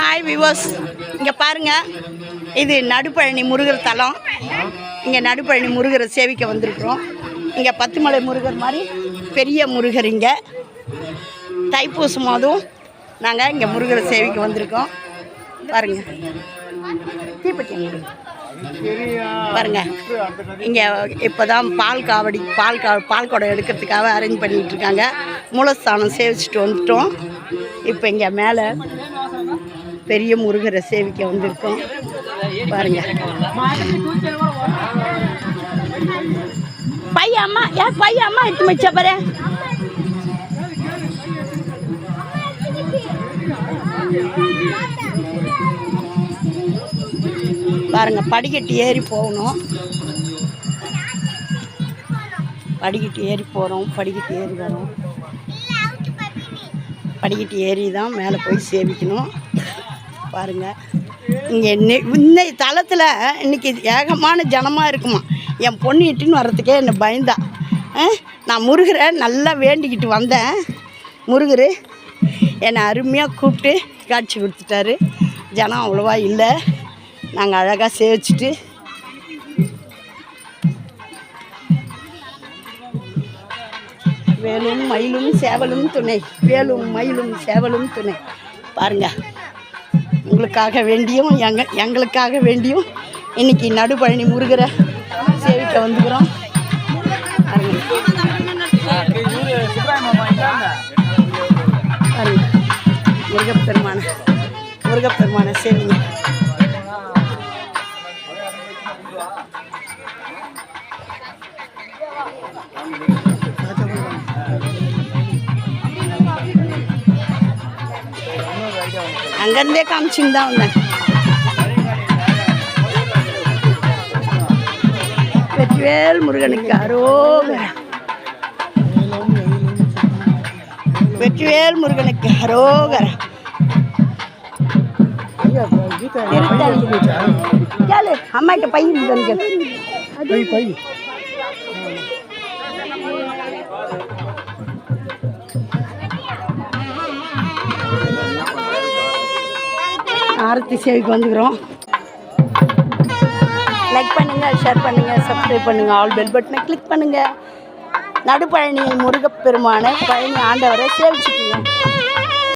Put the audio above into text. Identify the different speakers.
Speaker 1: Hi விவோஸ் இங்கே பாருங்க. இது நடுப்பழனி முருகர் தலம். இங்கே நடுப்பழனி முருகரை சேவிக்க வந்திருக்கிறோம். இங்கே பத்துமலை முருகர் மாதிரி பெரிய முருகர் இங்கே. தைப்பூசம் போதும் நாங்கள் இங்கே முருகரை சேவிக்க வந்திருக்கோம். பாருங்கள் தீப்பெட்டி பாருங்க. இங்கே இப்போ தான் பால் காவடி பால் கா பால் குடம் எடுக்கிறதுக்காக அரேஞ்ச் பண்ணிகிட்ருக்காங்க மூலஸ்தானம் சேவிச்சுட்டு வந்துட்டோம். இப்போ இங்கே மேலே பெரிய முருகரை சேவிக்க வந்திருக்கோம். பாருங்க. பையன் அம்மா ஏன் பையன் அம்மா எடுத்து வச்சா பாரு. பாருங்க படிக்கட்டு ஏறி போகணும். படிக்கட்டு ஏறி போகிறோம் படிக்கட்டு ஏறி வரோம். படிக்கட்டு ஏறி தான் மேலே போய் சேவிக்கணும் பாருங்கள் இங்கே இன்னை தளத்தில் இன்னைக்கு ஏகமான ஜனமாக இருக்குமா. என் பொண்ணு இட்டுன்னு வர்றதுக்கே என்னை பயந்தா. நான் முருகரை நல்லா வேண்டிக்கிட்டு வந்தேன். முருகர் என்னை அருமையாக கூப்பிட்டு காட்சி கொடுத்துட்டாரு. ஜனம் அவ்வளோவா இல்லை. நாங்கள் அழகாக சேவிச்சிட்டு வேலும் மயிலும் சேவலும் துணை. வேலும் மயிலும் சேவலும் துணை. பாருங்க. உங்களுக்காக வேண்டியும் எங்க எங்களுக்காக வேண்டியும் இன்னைக்கு நடுபழனி முருகரை சேவிக்க வந்துக்கிறோம். பாருங்க. முருகப்பெருமான முருகப்பெருமான சேவிங்க. அங்கேருந்தே காமிச்சின்னு தான் வந்தேன். வெற்றிவேல் முருகனுக்கு அரோகரா. வெற்றிவேல் முருகனுக்கு அரோகரா. கேளு அம்மாட்ட பையன் கேளு ஆரத்தி சேவைக்கு வந்துக்கிறோம். லைக் பண்ணுங்கள் ஷேர் பண்ணுங்கள் சப்ஸ்கிரைப் பண்ணுங்கள் ஆல் பெல் பட்டனை கிளிக் பண்ணுங்கள் நடுப்பழனி முருகப்பெருமானை பழனி ஆண்டவரை சேவிச்சுக்கோங்க.